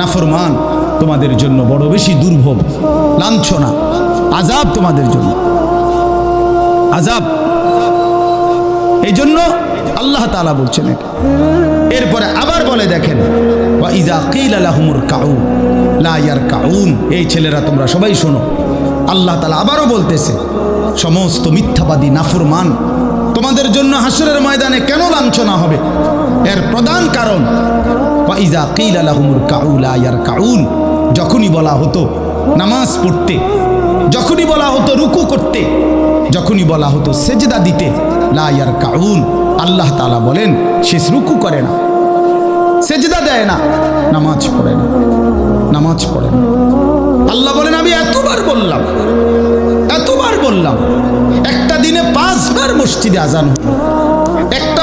নাফরমান, তোমাদের জন্য বড় বেশি দুর্ভোগ, লাঞ্ছনা আজাব তোমাদের জন্য। আজাব এই জন্য আল্লাহ তালা বলছেন এরপরে আবার বলে দেখেন এই ছেলেরা তোমরা সবাই শোনো। আল্লাহ তালা আবারও বলতেছে, সমস্ত মিথ্যাবাদী নাফরমান, তোমাদের জন্য হাসরের ময়দানে কেন লাঞ্ছনা হবে? এর প্রধান কারণ ওয়া ইজা কিল আলাহুমুর কাউ লা কাউন যখনই বলা হতো নামাজ পড়তে, যখনই বলা হতো রুকু করতে, যখনই বলা হতো সেজদা দিতে, লা ইয়ার কাউন আল্লাহ তালা বলেন সে রুকু করে না। সেজদা দেয় না, নামাজ পড়ে না, নামাজ পড়ে না। আল্লাহ বলেন, আমি এতবার বললাম এতবার বললাম, একটা দিনে পাঁচবার মসজিদে আজান হলো।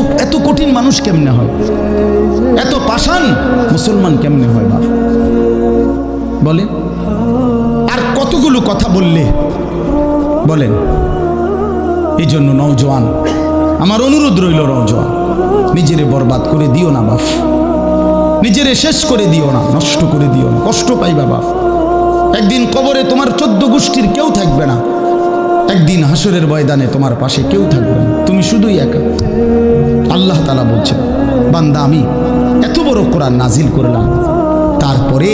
এত কঠিন মানুষ কেমনে হয়? এত পাষাণ মুসলমান কেমনে হয় বাপ? বলেন। আর কতগুলো কথা বললে? বলেন। এই জন্য নৌজওয়ান আমার অনুরোধ রইল নৌজওয়ান নিজেরে বরবাদ করে দিও না বাপ। নিজেরে শেষ করে দিও না, নষ্ট করে দিও না, কষ্ট পাইবা বাপ। একদিন কবরে তোমার চোদ্দ গোষ্ঠীর কেউ থাকবে না, একদিন হাসরের ময়দানে তোমার পাশে কেউ থাকবে না। তুমি শুধুই একা। আল্লাহ তালা বলছেন, বান্দা, আমি এত বড় কোরআন নাজিল করলাম, তারপরে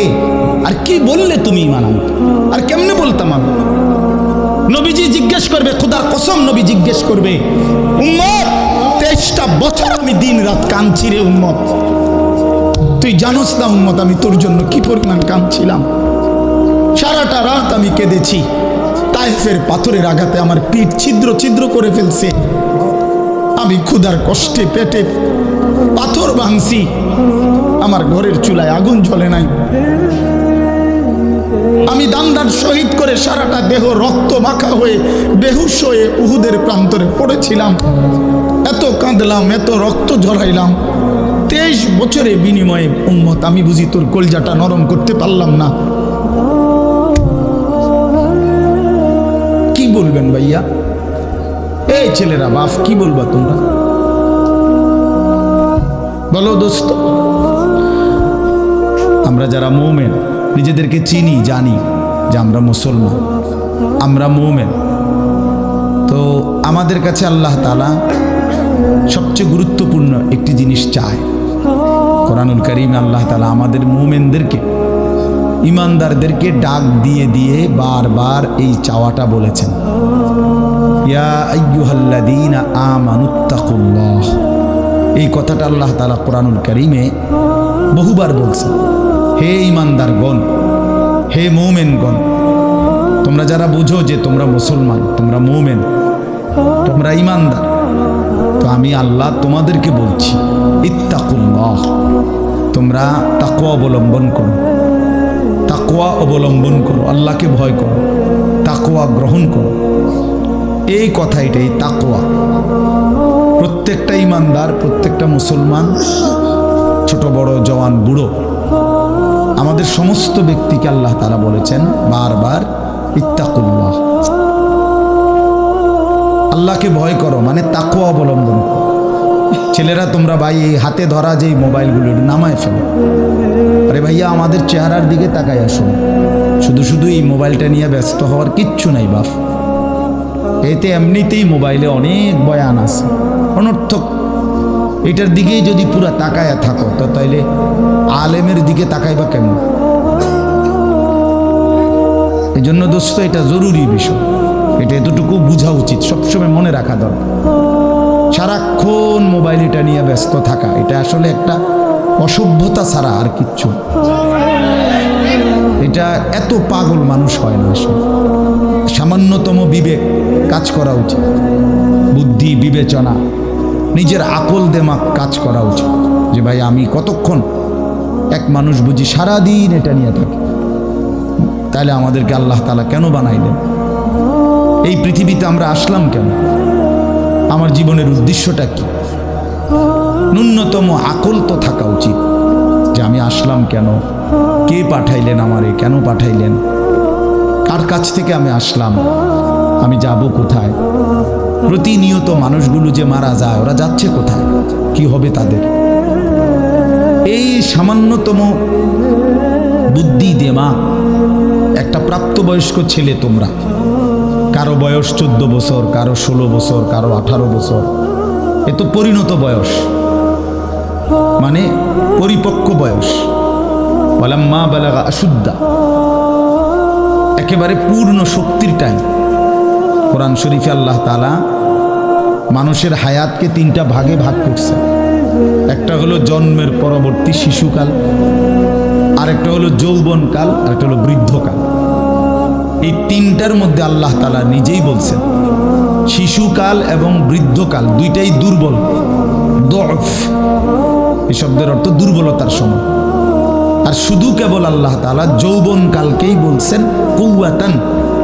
আর কি বললে তুমি ইমান আনতে? আর কেমনে বলতাম আমি? নবীজি জিজ্ঞেস করবে, খুদার কসম নবী জিজ্ঞেস করবে, উম্মত, তেইশটা বছর আমি দিন রাত কাঁদছি রে উম্মত। তুই জানোস না উম্মত, আমি তোর জন্য কি পরিমাণ কাঁদছিলাম? সারাটা রাত আমি কেঁদেছি তাইফের পাথরের আঘাতে আমার পিঠ ছিদ্র ছিদ্র করে ফেলছে। আমি ক্ষুধার কষ্টে পেটে পাথর ভাঙছি। আমার ঘরের চুলায় আগুন জ্বলে নাই। আমি দান্দার শহীদ করে সারাটা দেহ রক্ত মাখা হয়ে বেহুশ হয়ে উহুদের প্রান্তরে পড়েছিলাম। এত কাঁদলাম, এত রক্ত ঝরাইলাম। তেইশ বছরে বিনিময়ে উম্মত, আমি বুঝি তোর কলজাটা নরম করতে পারলাম না। কি বলবেন ভাইয়া? এই ছেলেরা, বাপ, কি বলবা তোমরা? বলো দোস্ত, আমরা যারা মোমেন, নিজেদেরকে চিনি, জানি যে আমরা মুসলমান, আমরা মোমেন। তো আমাদের কাছে আল্লাহ তালা সবচেয়ে গুরুত্বপূর্ণ একটি জিনিস চায়। কোরআনুল করিম আল্লাহ তালা আমাদের মোমেনদেরকে, ইমানদারদেরকে ডাক দিয়ে দিয়ে বারবার এই চাওয়াটা বলেছেন। ইয়া আমানুত্তাকুল্লাহ। এই কথাটা আল্লাহ তাআলা কোরআনুল কারীমে বহুবার বলছেন। হে ইমানদারগণ হে মোমেনগণ, তোমরা যারা বুঝো যে তোমরা মুসলমান, তোমরা মোমেন, তোমরা ইমানদার তো আমি আল্লাহ তোমাদেরকে বলছি, ইত্তাকুল্লাহ। তোমরা তাকওয়া অবলম্বন করো। তাকওয়া অবলম্বন করো, আল্লাহকে ভয় করো। তাকওয়া গ্রহণ করো। এই কথা এটাই, তাকওয়া। প্রত্যেকটা ইমানদার, প্রত্যেকটা মুসলমান, ছোট, বড়, জওয়ান, বুড়ো, আমাদের সমস্ত ব্যক্তিকে আল্লাহ তারা বলেছেন বারবার, ইত্তাকুল্লাহ। আল্লাহকে ভয় করো মানে তাকুয়া অবলম্বন ছেলেরা, তোমরা ভাই, এই হাতে ধরা যেই মোবাইলগুলো নামায় ফেলো। আরে ভাইয়া, আমাদের চেহারার দিকে তাকাই আসুন। শুধু শুধু এই মোবাইলটা নিয়ে ব্যস্ত হওয়ার কিচ্ছু নাই বাপ এতে এমনিতেই মোবাইলে অনেক বয়ান আছে। অনর্থক। এটার দিকেই যদি পুরা তাকায়া থাকো, তো তাইলে আলেমের দিকে তাকাইবা কেমন? এই জন্য দোস্ত, এটা জরুরি বিষয়। এটা এতটুকু বোঝা উচিত, সবসময় মনে রাখা দরকার। সারাক্ষণ মোবাইল এটা নিয়ে ব্যস্ত থাকা, এটা আসলে একটা অসভ্যতা ছাড়া আর কিচ্ছু। এটা এত পাগল মানুষ হয় না আসলে। সামান্যতম বিবেক কাজ করা উচিত। বুদ্ধি, বিবেচনা, নিজের আকল দেমাক কাজ করা উচিত। যে ভাই, আমি কতক্ষণ এক মানুষ বুঝি সারাদিন এটা নিয়ে থাকি? তাহলে আমাদেরকে আল্লাহ তালা কেন বানাইলেন? এই পৃথিবীতে আমরা আসলাম কেন? আমার জীবনের উদ্দেশ্যটা কি? ন্যূনতম আকল তো থাকা উচিত। যে আমি আসলাম কেন? কে পাঠাইলেন আমারে? কেন পাঠাইলেন? কার কাছ থেকে আমি আসলাম? আমি যাব কোথায়? প্রতিনিয়ত মানুষগুলো যে মারা যায়, ওরা যাচ্ছে কোথায়? কি হবে তাদের? এই সামান্যতম বুদ্ধি দেমা একটা প্রাপ্তবয়স্ক ছেলে তোমরা। কারও বয়স চোদ্দ বছর, কারও ষোলো বছর, কারও আঠারো বছর। এ তো পরিণত বয়স। মানে পরিপক্ক বয়স। মা বালাগা অশুদ্ধা একেবারে পূর্ণ শক্তির টাইম কোরআন শরীফে আল্লাহ তালা মানুষের হায়াতকে তিনটা ভাগে ভাগ করছে। একটা হলো জন্মের পরবর্তী শিশুকাল, আরেকটা হলো যৌবনকাল, আরেকটা হলো বৃদ্ধকাল। এই তিনটার মধ্যে আল্লাহ তালা নিজেই বলছেন, শিশুকাল এবং বৃদ্ধকাল দুইটাই দুর্বল, দফ। এই শব্দের অর্থ দুর্বলতার সময়। আর শুধু কেবল আল্লাহ তালা যৌবনকালকেই বলছেন কৌয়াতান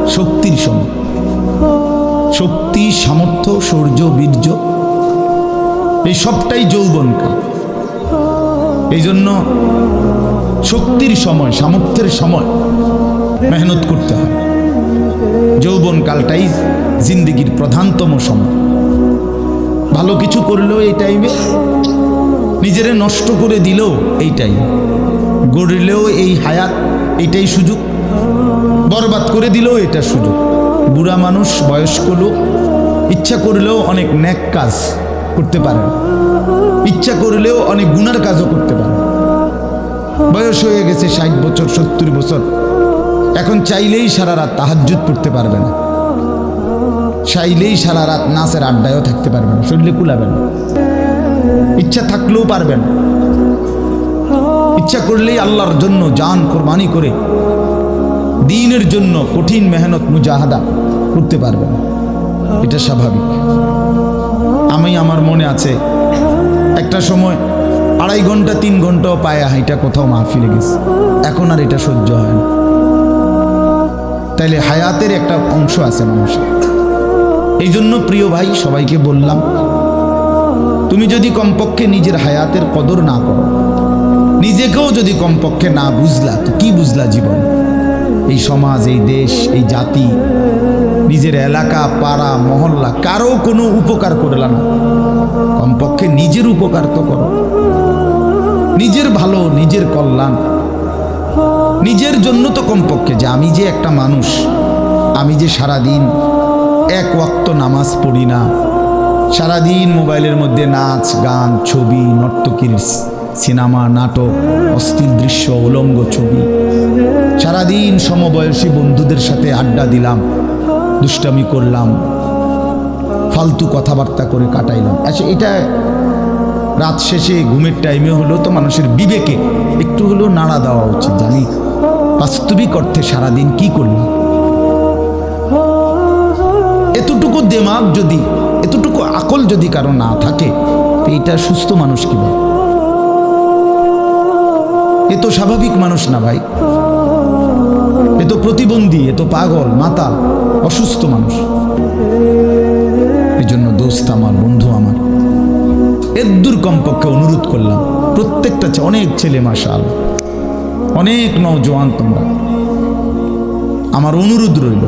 শক্তির সময়। শক্তি, সামর্থ্য শৌর্য বীর্য, এই সবটাই যৌবনকাল। এই জন্য শক্তির সময়, সামর্থ্যের সময় মেহনত করতে হয়। যৌবনকালটাই জিন্দিগির প্রধানতম সময়। ভালো কিছু করলেও এই টাইমে নিজেরে নষ্ট করে দিলেও এইটাই। গড়লেও এই হায়াত, এটাই সুযোগ। বরবাদ করে দিলেও এটা সুযোগ। বুড়া মানুষ, বয়স্ক লোক, ইচ্ছা করলেও অনেক ন্যাক কাজ করতে পারেন ইচ্ছা করলেও অনেক গুনার কাজও করতে পারেন বয়স হয়ে গেছে ষাট বছর, সত্তর বছর। এখন চাইলেই সারা রাত তাহাজ্জুদ পড়তে পারবে না। চাইলেই সারা রাত নাচের আড্ডায়ও থাকতে পারবে না। শরীরে কুলাবে না। ইচ্ছা থাকলেও পারবেন। ইচ্ছা করলেই আল্লাহর জন্য জান কোরবানি করে দিনের জন্য কঠিন মেহনত মুজাহাদা করতে পারবেন। এটা স্বাভাবিক। আমি, আমার মনে আছে, একটা সময় আড়াই ঘণ্টা, তিন ঘন্টাও পায়ে হাইটা কোথাও মাহফিলে গেছে। এখন আর এটা সহ্য হয় না। তাইলে হায়াতের একটা অংশ আছে মানুষের। এই জন্য প্রিয় ভাই, সবাইকে বললাম তুমি যদি কমপক্ষে নিজের হায়াতের কদর না করো, নিজেকেও যদি কমপক্ষে না বুঝলা, তো কি বুঝলা জীবন? এই সমাজ, এই দেশ, এই জাতি, নিজের এলাকা, পাড়া, মহল্লা, কারও কোনো উপকার করলা না। কমপক্ষে নিজের উপকার তো করো। নিজের ভালো, নিজের কল্যাণ। নিজের জন্য তো কমপক্ষে যে আমি যে একটা মানুষ, আমি যে সারাদিন এক ওয়াক্ত নামাজ পড়ি না সারাদিন মোবাইলের মধ্যে নাচ, গান, ছবি, নর্তকীর সিনেমা, নাটক, অস্থির দৃশ্য, উলঙ্গ ছবি। সারাদিন সমবয়সী বন্ধুদের সাথে আড্ডা দিলাম, দুষ্টামি করলাম, ফালতু কথাবার্তা করে কাটাইলাম। আচ্ছা এটা রাত শেষে ঘুমের টাইমে হলেও তো মানুষের বিবেকে একটু হলেও নাড়া দেওয়া উচিত, জানি। বাস্তবিক অর্থে সারাদিন কি করলাম? এতটুকু দেমাগ যদি এতটুকু আকল যদি কারও না থাকে এটা সুস্থ মানুষ কি ভাই? এ তো স্বাভাবিক মানুষ না ভাই। এ তো প্রতিবন্ধী, এ তো পাগল মাতা অসুস্থ মানুষ। এই জন্য দোস্ত আমার, বন্ধু আমার এদ্দুর কমপক্ষে অনুরোধ করলাম, প্রত্যেকটা অনেক ছেলে মাসাল অনেক নওজোয়ান তোমরা। আমার অনুরোধ রইল